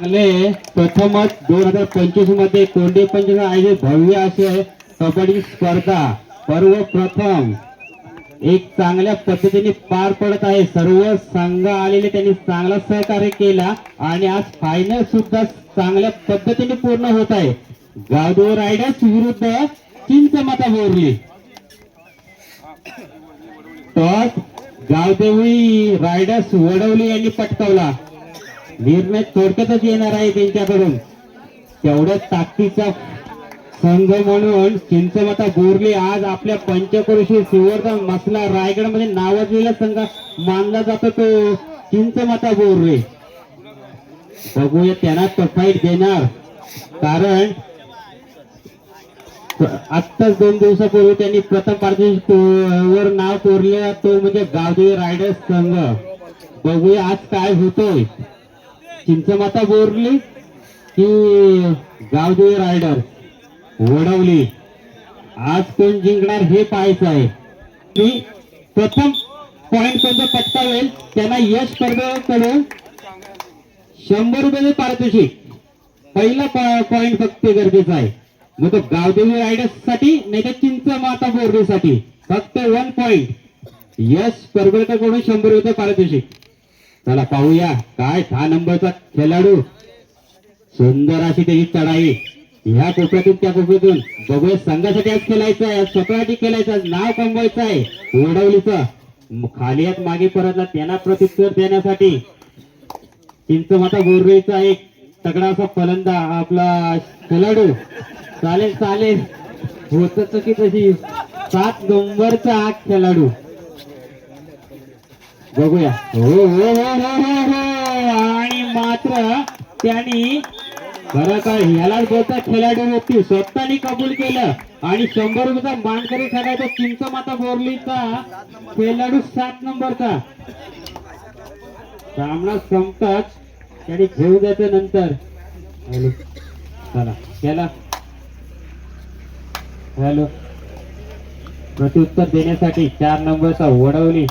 चांगले प्रथमच दोन हजार पंचवीसमध्ये कोंडे पंचवीस आयोजित भव्य असे कबड्डी स्पर्धा. सर्वप्रथम एक चांगल्या पद्धतीने पार पडत आहे. सर्व संघ आलेले त्यांनी चांगला सहकार्य केला आणि आज फायनल सुद्धा चांगल्या पद्धतीने पूर्ण होत आहे. गावदेव रायडर्स विरुद्ध चिंचमाता बोरली टॉस गावदेवी रायडर्स वडवली यांनी पटकावला. निर्णय थोडक्यातच येणार आहे त्यांच्याकडून. तेवढ्याच ताकदीचा संघ म्हणून चिंचमाता बोरली आज आपल्या पंचक्रोशी सुवर्धन मसला रायगडमध्ये नावाजलेला संघ मानला जातो तो चिंचमाता बोरले. बघूया त्यांना तो फाईट देणार. कारण आत्ताच दोन दिवसापूर्वी त्यांनी प्रथम पारितोषिक वर नाव कोरले तो म्हणजे गावदेवी रायडर्स संघ. बघूया आज काय होतोय. चिंचमाता बोरली की गावदेवी रायडर वडवली आज कोण जिंकणार हे पाहायचं आहे. की प्रथम पॉइंट कोणतं पटकावेल त्यांना यश स्पर्धेकडून शंभर रुपये पारितोषिक. पहिला पॉइंट फक्त गरजेचा आहे. मग तो गावदेवी रायडर्ससाठी नाही तर चिंच माता बोर्डीसाठी फक्त वन पॉइंट यश परबळकरकडून शंभर रुपये पारितोषिक. चला पाहूया काय सहा नंबरचा खेळाडू. सुंदर अशी त्याची चढाई. ह्या कोपऱ्यातून त्या कोपऱ्यातून. बघूया संघासाठी आज खेळायचं आहे. स्वतःसाठी खेळायचं नाव कमवायचं आहे. ओढवलीचं खाली हात मागे परत त्यांना प्रत्युत्तर देण्यासाठी. चिंचमाता गोरवेचा एक तगडा असा फलंदा आपला खेळाडू. चालेल चालेल. होत की तशी. सात नंबरचा हा खेळाडू. बघूया हो हो हो, हो हो हो आणि मात्र त्यांनी बरं का ह्यालाच बोलतात खेळाडू व्यक्ती. स्वतःनी कबूल केलं. आणि शंभर रुपयाचा मानकरी ठरायचा चिंचमाता बोरलीचा. खेळाडू सात नंबरचा. सामना संपताच त्यांनी घेऊ द्यायचं नंतर. हॅलो. चला केला हॅलो. प्रत्युत्तर देण्यासाठी चार नंबरचा वडवली.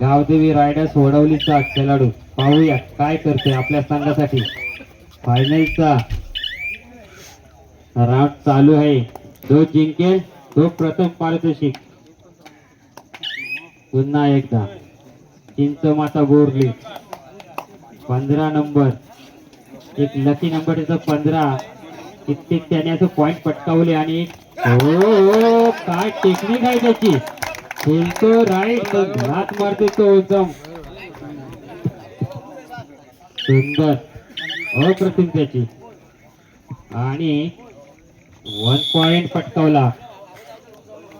गावदेवी रायडर्स वडवलीचा खेळाडू. पाहूया काय करते आपल्या संघासाठी. फायनलचा राऊंड चालू आहे. जो जिंकेल तो प्रथम पारितोषिक. पुन्हा एकदा. चिंचमाता बोरली पंधरा नंबर. एक लकी नंबर त्याचा पंधरा. कित्येक त्याने असं पॉइंट पटकावले आणि हो, काय टेक्निक आहे त्याची? खेळतो राईट हात मारतो तो एकदम. सुंदर. अप्रतिम त्याची. आणि वन पॉइंट पटकावला.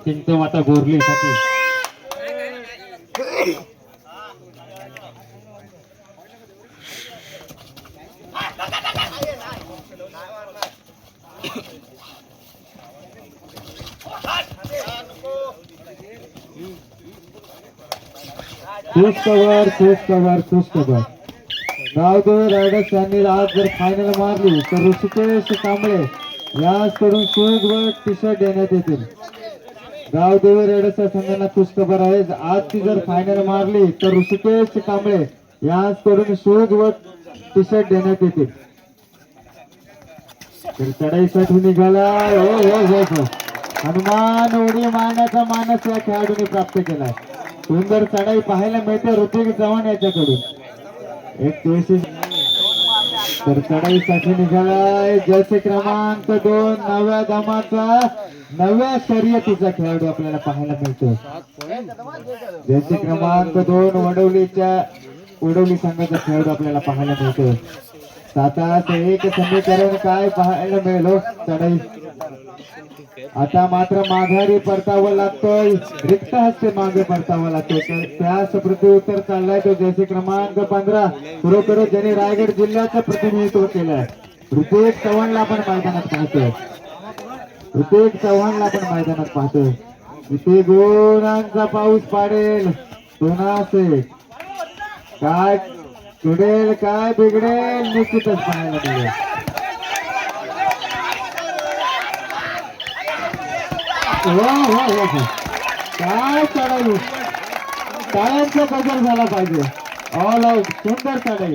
चिंचमाता गोरलीसाठी खुश कवर खुश कवर खुश कवर गावदेवी रायडर्स यांनी आज जर फायनल मारली तर ऋषिकेश कांबळे याच कडून शूज व टी शर्ट देण्यात येतील. गावदेवी रायडर्स या संघांना खुश खबर आहे. आजची जर फायनल मारली तर ऋषिकेश कांबळे याच कडून शूज व टी शर्ट देण्यात येतील. तर चढाईसाठी निघाला हो, हो हो हो. हनुमान उडी मारण्याचा मानस या खेळाडूने प्राप्त केलाय. सुंदर चढाई पाहायला मिळते ऋतिक चव्हाण याच्याकडून. एक तुळशी तर चढाईसाठी निघालाय जर्सी क्रमांक दोन नव्या दमाचा नव्या शर्यतीचा खेळाडू आपल्याला पाहायला मिळतो जर्सी क्रमांक दोन वडवलीच्या उडवली संघाचा खेळाडू आपल्याला पाहायला मिळतो सातात एक समीकरण काय पाहायला मिळेल? हो चढाई आता मात्र माघारी परतावं लागतोय. रिक्त हस्ते मागे परतावं लागतोय. तर त्यास प्रत्युत्तर चाललाय तो जैसे क्रमांक पंधरा. खरोखर ज्याने रायगड जिल्ह्याचं प्रतिनिधित्व केलंय. ऋतिक चव्हाणला पण मैदानात पाहतोय. ऋतिक चव्हाणला पण मैदानात पाहतोय. इथे गुणांचा पाऊस पाडेल. दोनासे काय? घडेल काय? बिघडेल? निश्चितच पाहायला मिळेल. वा वा वा काय चढाई? टाळ्यांचा गजर झाला पाहिजे. ऑल आउट सुंदर चढाई.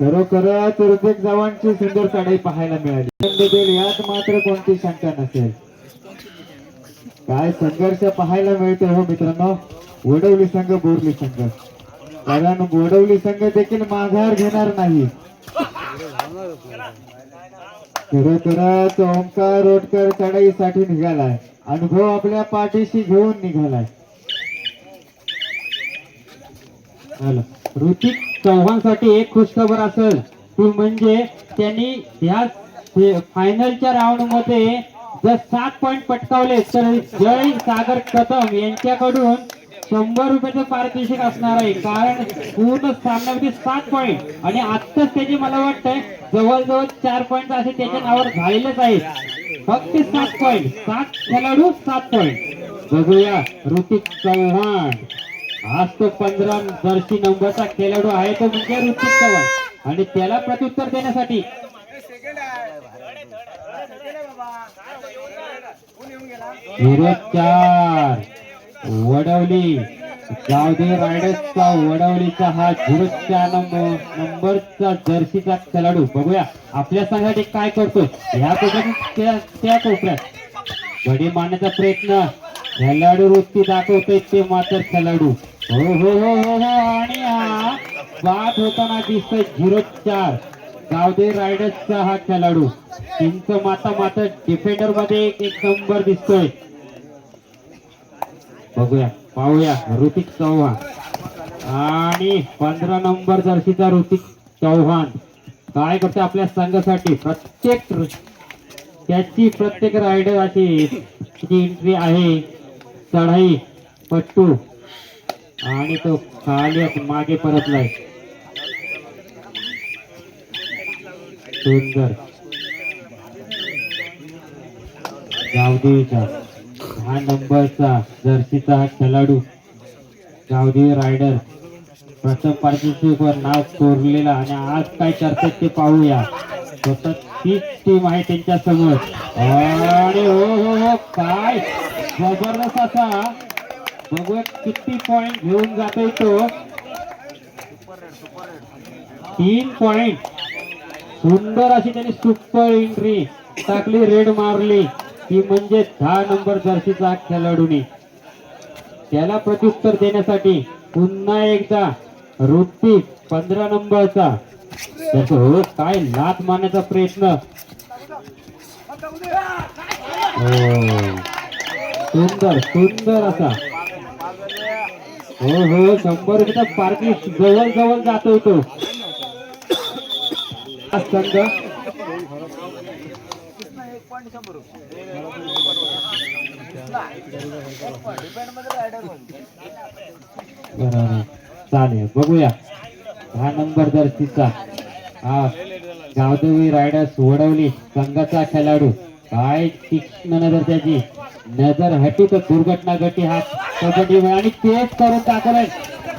खरोखरच ऋतिक जवानची सुंदर चढाई पाहायला मिळाली. यात मात्र कोणती शंका नसेल. काय संघर्ष पाहायला मिळते हो मित्रांनो? वडवली संघ बोरली संघ. कारण वडवली संघ देखील माघार घेणार नाही. खरोखरच ओंकार रोडकर चढाईसाठी निघालाय. अनुभव आपल्या पाठीशी घेऊन निघालाय. ऋतिक चव्हाणसाठी एक खुशखबर असेल. ती म्हणजे त्यांनी या फायनलच्या राऊंडमध्ये जर सात पॉईंट पटकावले तर जय सागर कदम यांच्याकडून शंभर रुपयाचं पारितोषिक असणार आहे. कारण पूर्ण सामन्यामध्ये सात पॉईंट आणि आत्ताच त्याचे मला वाटतंय जवळजवळ चार पॉईंट असे त्याच्या नावावर झालेलेच आहेत फक्त सात पॉईंट सात खेळाडू सात पॉईंट बघूया ऋतिक चव्हाण. आज तो पंधरा जर्सी नंबरचा खेळाडू आहे तो म्हणजे ऋतिक चव्हाण. आणि त्याला प्रत्युत्तर देण्यासाठी चार. वडवली. गावदे रायडर्सचा वडवलीचा हा झिरो नंबरचा जर्सीचा खेळाडू. बघूया आपल्या संघाने काय करतो ह्या कोपऱ्यात त्या त्या कोपऱ्यात. घडी मारण्याचा प्रयत्न. खेळाडू वृत्ती दाखवतोय ते मात्र खेळाडू. हो हो हो हो हो आणि हा बाद होताना दिसतोय झिरो चार. गावदे रायडर्सचा हा खेळाडू. चिंच माता मात्र डिफेंडरमध्ये एक नंबर दिसतोय. बघूया पाहूया ऋतिक चव्हाण आणि पंधरा नंबर जर्सीचा ऋतिक चव्हाण काय करते आपल्या संघासाठी? प्रत्येक त्याची प्रत्येक रायडर अशी एंट्री आहे. चढाई पट्टू. आणि तो खाली मागे परतलाय. सुंदर. गावदेवीचा हा नंबरचा जर्सीचा हा खेळाडू गावदेवी रायडर प्रथम पारितोषिकवर नाव कोरलेला आणि आज काय करतात ते पाहूया. स्वतः तीच टीम आहे त्यांच्यासमोर आणि हो हो हो काय? जबरदस्त असा. बघू किती पॉइंट घेऊन जातोय तो. तीन पॉइंट सुंदर अशी त्यांनी सुपर एंट्री टाकली रेड मारली. ती म्हणजे दहा नंबर जर्सीचा खेळाडूने. त्याला प्रत्युत्तर देण्यासाठी पुन्हा एकदा ऋतिक पंधरा नंबरचा. त्याचं हो काय लात मारण्याचा प्रयत्न. हो. सुंदर सुंदर असा. हो हो शंभर रुपयाचा पार्किंग जवळ जवळ जातो तो. हा संघ बरोबर चालेल बघूया. हा नंबर जर्सीचा हा जादवी रायडर्स वडवली संघाचा खेळाडू. काय तीक्ष्ण नजर त्याची. नजर हटी तर दुर्घटना घटी हा कबड्डी आणि तेच करून दाखवलंय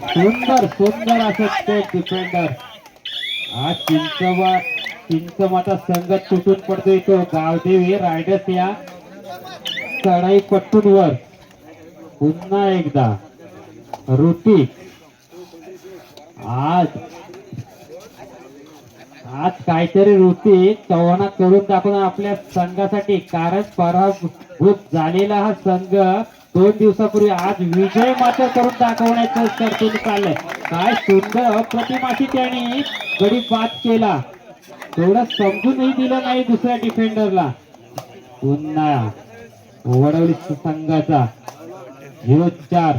सुंदर सुंदर असं ते डिफेंडर हा चिंचवा चिंचमाचा संघ तुटून पडतोय तो गावदेवी रायडर्स या चढाई पट्टूंवर पुन्हा एकदा. ऋतिक. आज. आज काहीतरी ऋतिक चव्हाणा करून दाखवून आपल्या संघासाठी. कारण पराभूत झालेला हा संघ दोन दिवसापूर्वी आज विजय मात्र करून दाखवण्याचं तरतूद चाललंय. काय सुंदर प्रतिमाशी त्यांनी गडी बाद केला. तेवढं समजूनही दिलं नाही दुसऱ्या डिफेंडरला पुन्हा वडवली संघाचा झिरो चार.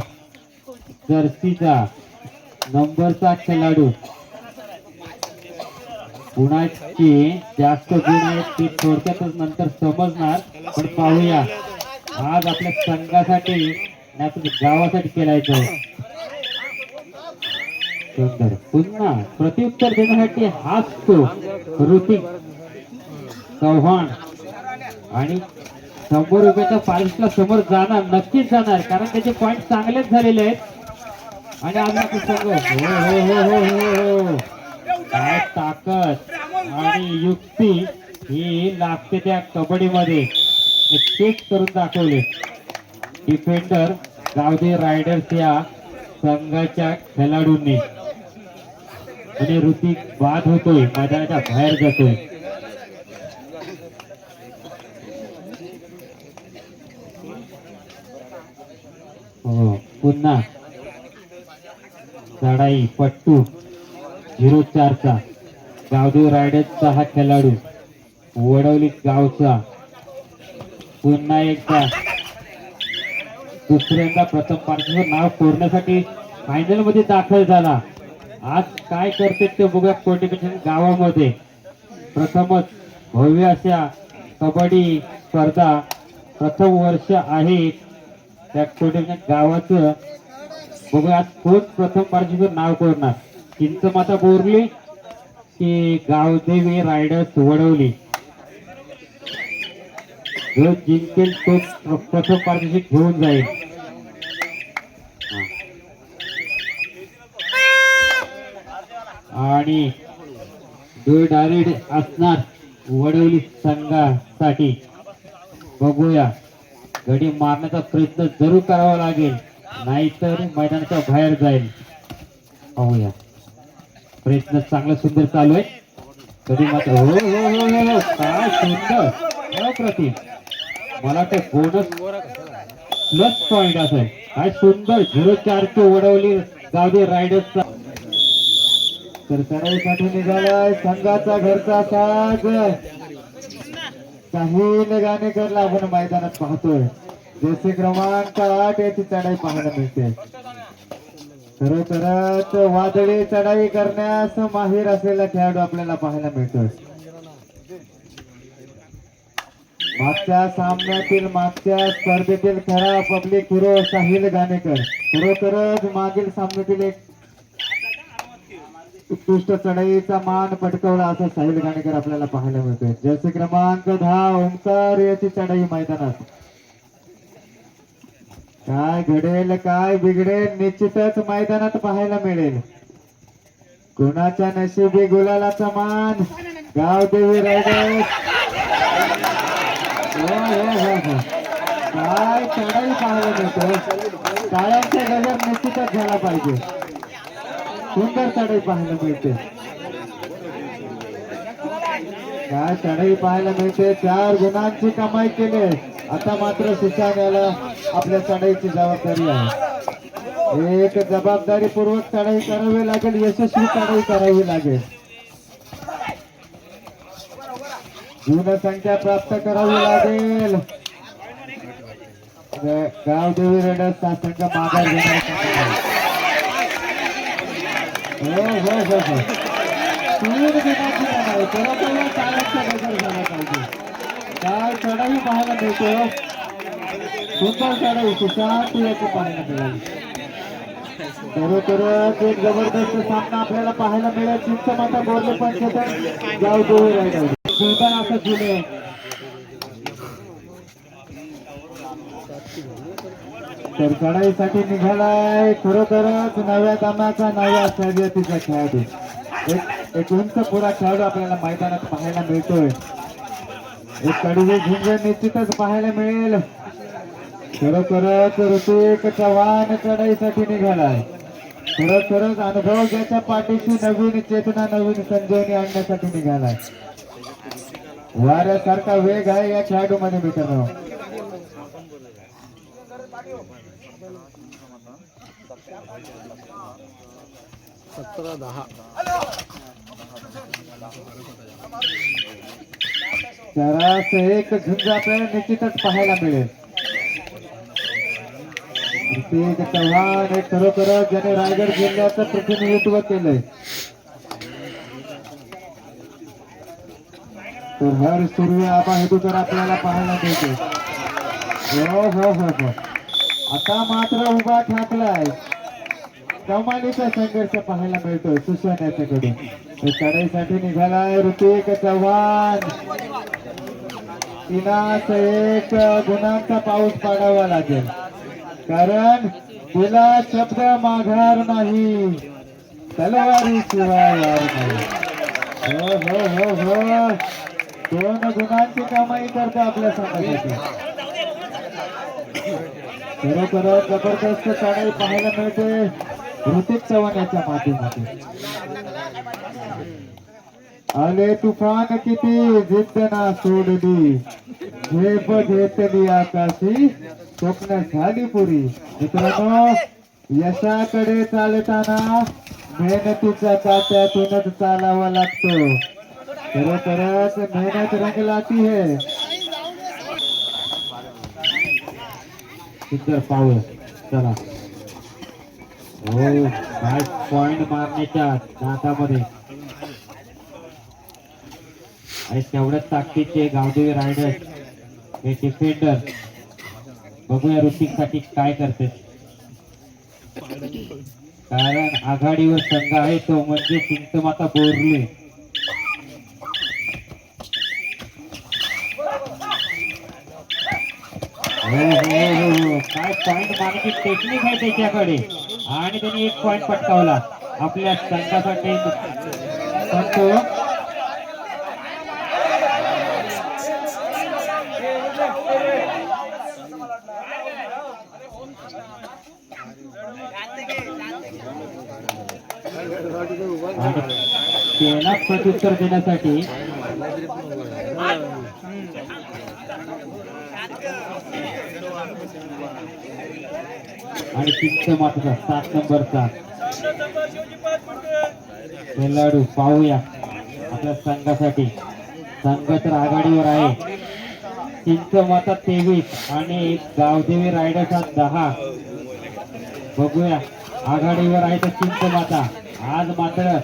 जर्सीचा नंबरचा खेळाडू. गुणाची जास्त गुण आहेत ते थोडक्यातच नंतर समजणार पण पाहूया. आज आपल्या संघासाठी नाही गावासाठी खेळायचं. पुन्हा प्रत्युत्तर देण्यासाठी हाच तो. ऋतिक चव्हाण. आणि शंभर रुपयाच्या पारिसला समोर जाणार नक्कीच जाणार कारण त्याचे पॉईंट चांगलेच झालेले आहेत. आणि आज आपला संघ हो हो हो हो हो हो काय ताकद आणि युक्ती ही लागते त्या कबड्डीमध्ये. हे तेच करून दाखवले. डिफेंडर गावदे रायडर्स या संघाच्या खेळाडूंनी. म्हणजे ऋतिक बाद होतोय मैदानाच्या बाहेर जातोय. हो, पुन्हा. चढाई पट्टू. झिरो चारचा. गावदेव रायडरचा हा खेळाडू. वडवली गावचा. पुन्हा एकदा. दुसऱ्यांदा प्रथम पार्टीचं नाव कोरण्यासाठी फायनलमध्ये दाखल झाला. आज काय करते ते बघूया कोटिपेशन गावामध्ये. प्रथमच भव्य अशा कबड्डी स्पर्धा प्रथम वर्ष आहे. त्या कोटिपेशन गावाचं बघूया आज कोण प्रथम पार्टीचं नाव करणार. चिंचमाता बोरली की गावदेवी रायडर्स वडवली. जो जिंकेल तो प्रथम पारितोषिक घेऊन जाईल. आणि जो डायरेक्ट असणार वडवली संघासाठी. बघूया. गडी मारण्याचा प्रयत्न जरूर करावा लागेल. नाहीतर मैदानाच्या बाहेर जाईल. पाहूया. प्रयत्न चांगला सुंदर चालू आहे. कधी मात्र हो हो हो हो हो, हो. काय सुंदर? हो, अप्रतिम मला ते बोनस प्लस पॉइंट असेल. काय सुंदर. झिरो चार वडवली उडवली गावदे रायडर्सचा तर चढाईसाठी निघालाय संघाचा घरचा साज. काही गाणे करला आपण मैदानात पाहतोय. जसे क्रमांक आठ याची चढाई पाहायला मिळते. खरोखरच वादळी चढाई करण्यास माहीर असलेला खेळाडू आपल्याला पाहायला मिळतोय. मागच्या सामन्यातील मागच्या स्पर्धेतील खरा पब्लिक हिरो साहिल गाणेकर. खरोखरच मागील सामन्यातील एक उत्कृष्ट चढाईचा मान पटकवला असा साहिल गाणेकर आपल्याला पाहायला मिळतोय. जर्सी क्रमांक दहा ओंकार याची चढाई मैदानात. काय घडेल काय बिघडेल निश्चितच मैदानात पाहायला मिळेल. कोणाच्या नशिबी गुलालाचा मान? गावदेवी रायडर्स हो, हो, हो, हो. काय चढाई पाहायला मिळतो काळ्यांचा गजर निश्चितच झाला पाहिजे. सुंदर चढाई पाहायला मिळते. काय चढाई पाहायला मिळते? चार गुणांची कमाई केली. आता मात्र सुशांत याला आपल्या चढाईची जबाबदारी आहे. एक जबाबदारी पूर्वक चढाई करावी लागेल यशस्वी चढाई करावी लागेल. जीवनसंख्या प्राप्त करावी लागेल. गाव गावदेवी रेडर्स संघ माघार घेणार संघ हो हो हो हो गजर झाला पाहिजे काय चढाई पाहायला मिळतो सुंदर चढाई सुशांत याची पाहायला मिळाली. खरोखरच एक जबरदस्त सामना आपल्याला पाहायला मिळेल चिंचमाता बोरले पंचेतर गाव जाऊ रायडर असं जुने. तर चढाईसाठी निघालाय. खरोखरच नव्या कामाचा नव्या शर्यतीचा खेळाडू. एक एक उंच पुरा खेळाडू आपल्याला मैदानात पाहायला मिळतोय. एक कडवी झुंज निश्चितच पाहायला मिळेल. खरोखरच ऋतिक चव्हाण चढाईसाठी निघालाय. खरोखरच अनुभव ज्याच्या पाठीशी नवीन चेतना नवीन संजीवनी आणण्यासाठी निघालाय. वाऱ्यासारखा वेग आहे या खेळाडूमध्ये मित्रांनो. सतरा दहा. सरास एक झुंज आपल्याला निश्चितच पाहायला मिळेल. ऋतिक चव्हाण हे खरोखर ज्याने रायगड जिल्ह्याचं प्रतिनिधित्व केलंय. तर हर सूर्य आबा हेतूकर आपल्याला पाहायला मिळतो हो हो हो हो. आता मात्र उभा ठाकलाय. कमालीचा संघर्ष पाहायला मिळतो सुशांत याच्याकडून तो चढाईसाठी निघालाय ऋतिक चव्हाण. तिनाच एक गुणांचा पाऊस पाडावा लागेल. कारण तिला शब्द माघार नाही. तलवारी शिवाय हो हो हो हो. दोन गुणांची कमाई करतो आपल्या समाजाची. खरोखर जबरदस्त चढाई पाहायला मिळते. ऋतिक चव्हाण याच्या माध्यमातून. आले तुफान किती? जिद्द ना सोडली. झेप घेतली आकाशी. स्वप्न झाली पुरी. मित्रांनो यशाकडे चालताना मेहनतीच्या काट्यातूनच चालावा लागतो. खरोखरच मेहनत रंग लाती है. सुंदर चला. हो काय पॉइंट मारण्याच्या नादामध्ये आणि तेवढ्याच ताकदीचे गावदेवी रायडर्स हे डिफेंडर बघूया ऋतिकसाठी काय करते. कारण आघाडीवर संघ आहे तो म्हणजे चिंतमाता बोरली. हो हो हो, हो. काय पॉइंट मारण्याची टेक्निक आहे त्याच्याकडे. आणि त्यांनी एक पॉइंट पटकावला. आपल्या संघासाठी सांगतो आणि त्याला प्रत्युत्तर देण्यासाठी आणि तिथं मात्र सात नंबरचा. खेळाडू पाहूया. आपल्या संघासाठी. संघ तर आघाडीवर आहे. चिंच माता तेवीस आणि गावदेवी रायडर्स हा दहा. बघूया. आघाडीवर आहे तर चिंच माता. आज मात्र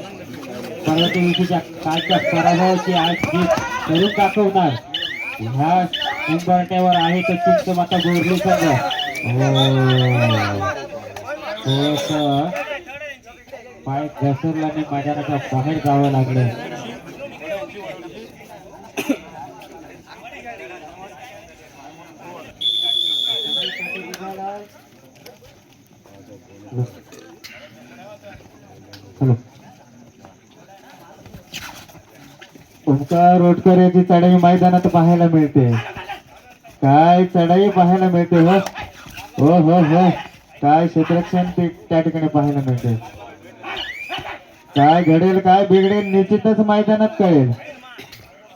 पर्वती दिवशीच्या कालच्या पराभवाची आज जीत करून दाखवणार. ह्या उंबरट्यावर आहे तर चिंच माता गोरली संघ. थोडस पाय घसरला आणि मैदानाच्या बाहेर जावं लागलं. हॅलो. रोडकर याची चढाई मैदानात पाहायला मिळते. काय चढाई पाहायला मिळते हो? हो हो हो काय क्षेत्रक्षण ते त्या ठिकाणी पाहायला मिळते काय घडेल काय बिघडेल निश्चितच मैदानात कळेल.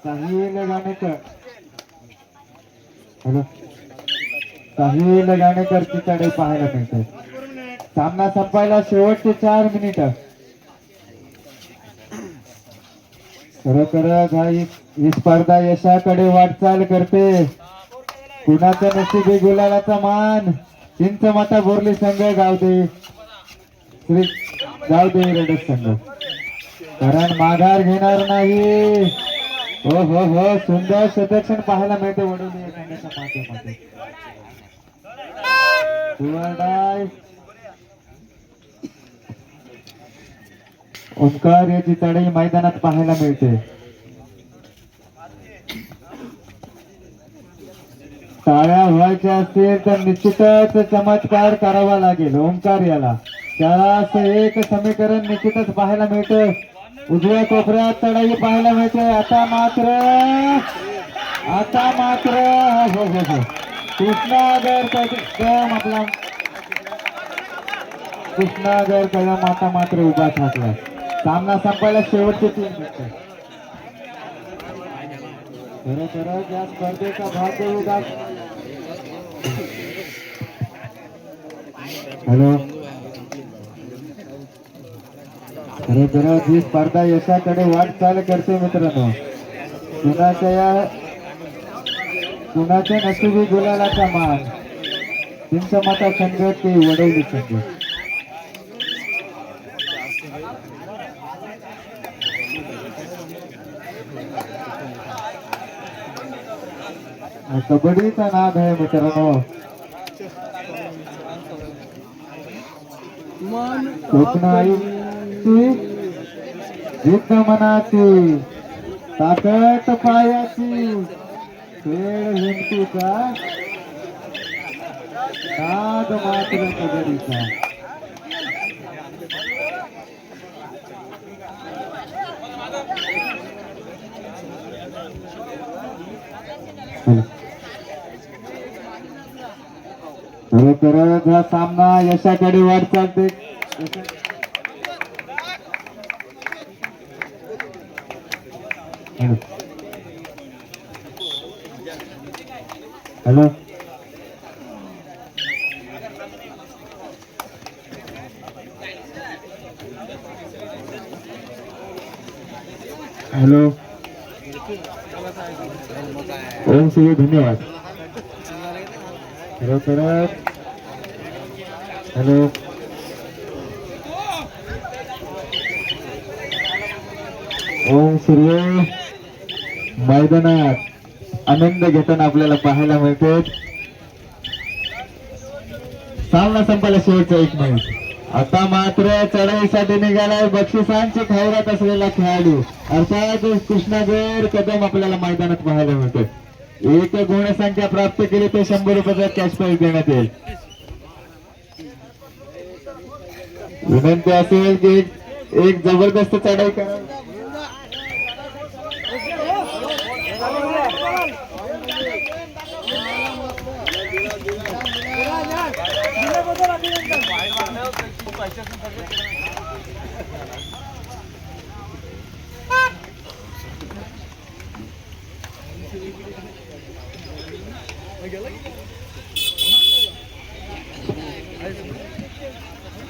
काही लगाणेकर हॅलो. काही लगाणेकरची तिच्याकडे पाहायला मिळते. सामना संपायला शेवटचे चार मिनिट. खरोखर ही स्पर्धा यशाकडे वाटचाल करते. कुणाचा नशीब गुलालाचा मान? चिंच माता बोरली संघ गावते श्री गावदेवी रेडस संघ कारण माघार घेणार नाही हो हो हो सुंदर सदक्षण पाहायला मिळते वडोली या संघाच्या ओंकार याची चढाई मैदानात पाहायला मिळते करायचे असतील तर निश्चितच चमत्कार करावा लागेल ओंकार याला. त्याला असं एक समीकरण निश्चितच पाहायला मिळतं. उजव्या कोपऱ्यात तडाई पाहायला मिळते. आता मात्र आता मात्र हो हो हो. कृष्णागर कदम आपला कृष्णागर कदम आता मात्र उभा ठाकला. सामना संपायला शेवटचे तीन मिनिट. खरं खरं या स्पर्धेचा भाग्य विभाग हॅलो. खरं खरं जी स्पर्धा यशाकडे वाटचाल करते मित्रांनो. कुणाच्या या कुणाच्या नशिबी गुलालाचा मान? चिंचमाता संघ ते वडवली संघ कबड्डीचा नाद आहे मित्रांनो मन स्वप्न आयुष्याची जिद्द मनाची. ताकद पायाची. खेळ हिमतीचा नाद मात्र कबड्डीचा. खरोखरच हा सामना यशाकडे वाटचाल ते हॅलो हॅलो ओम सूर्य धन्यवाद हॅलो परत हॅलो ओम सूर्य मैदानात आनंद घेताना आपल्याला पाहायला मिळते. सामना संपायला शेवटचा एक मिनिट आता मात्र चढाईसाठी निघालाय बक्षिसांची खैरात असलेला खेळाडू. अर्थात कृष्णागर कदम आपल्याला मैदानात पाहायला मिळतो. एक गुणसंख्या प्राप्त केली तर शंभर रुपयाचा कॅश प्राईज देण्यात येईल. विनंती असेल की एक- एक जबरदस्त चढाई करा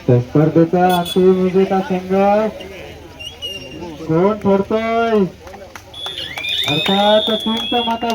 स्पर्धेचा अंतिम विजेता संघ कोण ठरतोय? अर्थात तुमचं माता